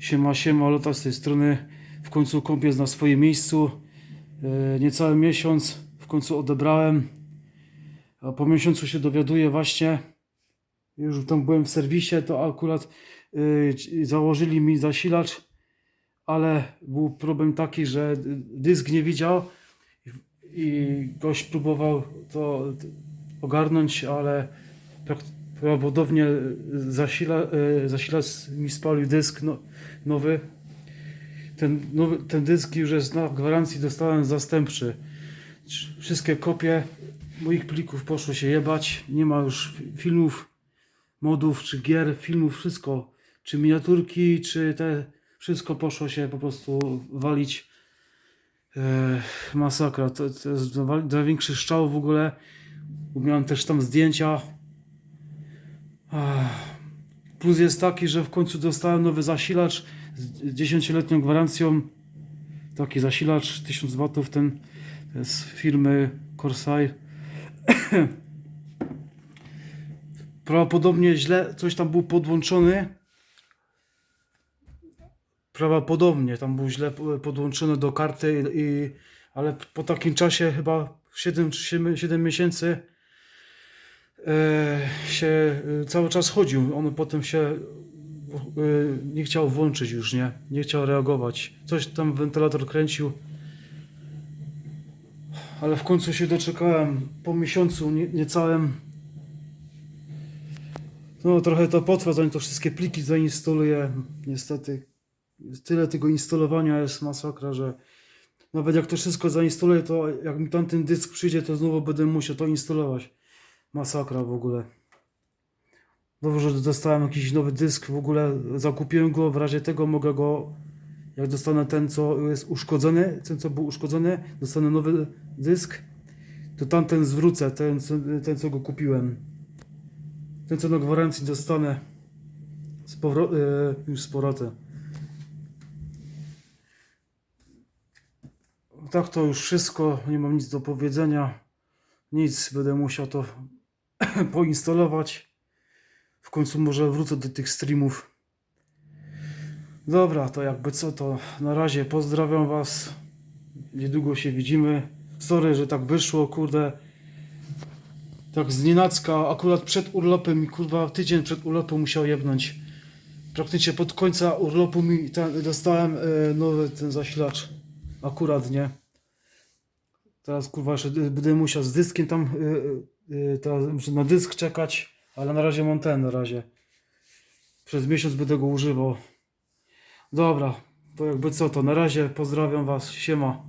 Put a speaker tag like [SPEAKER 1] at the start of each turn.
[SPEAKER 1] Siema, siema, Lota z tej strony. W końcu komp jest na swoim miejscu. E, Niecały miesiąc w końcu odebrałem. A po miesiącu się dowiaduję właśnie. Już tam byłem w serwisie, to akurat e, założyli mi zasilacz, ale był problem taki, że dysk nie widział i- gość próbował to ogarnąć, ale prawdopodobnie zasila, e, zasilacz mi spalił dysk no, nowy. Ten, nowy. ten dysk już jest na gwarancji, dostałem zastępczy. Wszystkie kopie moich plików poszło się jebać. Nie ma już fi- filmów, modów, czy gier, filmów, wszystko. Czy miniaturki, czy te. Wszystko poszło się po prostu walić. E, masakra. To, to jest największy szczał w ogóle. Miałem też tam zdjęcia. Plus jest taki, że w końcu dostałem nowy zasilacz z 10-letnią gwarancją. Taki zasilacz 1000 watów ten z firmy Corsair. Prawdopodobnie źle coś tam był podłączony. Prawdopodobnie tam był źle po- podłączony do karty i ale po takim czasie chyba 7 czy 7, 7 miesięcy się e, cały czas chodził. On potem się e, nie chciał włączyć już, nie? Nie chciał reagować. Coś tam wentylator kręcił. Ale w końcu się doczekałem po miesiącu nie, niecałym. No trochę to potrwa, zanim to wszystkie pliki zainstaluję. Niestety tyle tego instalowania jest masakra, że nawet jak to wszystko zainstaluję, to jak mi tamten dysk przyjdzie, to znowu będę musiał to instalować. Masakra w ogóle. Dobrze, że dostałem jakiś nowy dysk, w ogóle zakupiłem go, w razie tego mogę go, jak dostanę ten, co jest uszkodzony, ten, co był uszkodzony, dostanę nowy dysk, to tamten zwrócę, ten, ten, co go kupiłem. Ten, co na gwarancji dostanę z powro- e, już z powrotem. Tak to już wszystko, nie mam nic do powiedzenia. Nic, będę musiał to poinstalować. W końcu może wrócę do tych streamów. Dobra, to jakby co, to na razie pozdrawiam Was. Niedługo się widzimy. Sorry, że tak wyszło, kurde. Tak z nienacka, akurat przed urlopem kurwa tydzień przed urlopem musiał jebnąć. Praktycznie pod końca urlopu mi ten, dostałem e, nowy ten zasilacz. Akurat, nie? Teraz kurwa jeszcze dy- będę musiał z dyskiem tam y, y, teraz muszę na dysk czekać, ale na razie mam ten na razie. Przez miesiąc będę go używał. Dobra, to jakby co to, na razie pozdrawiam was, siema.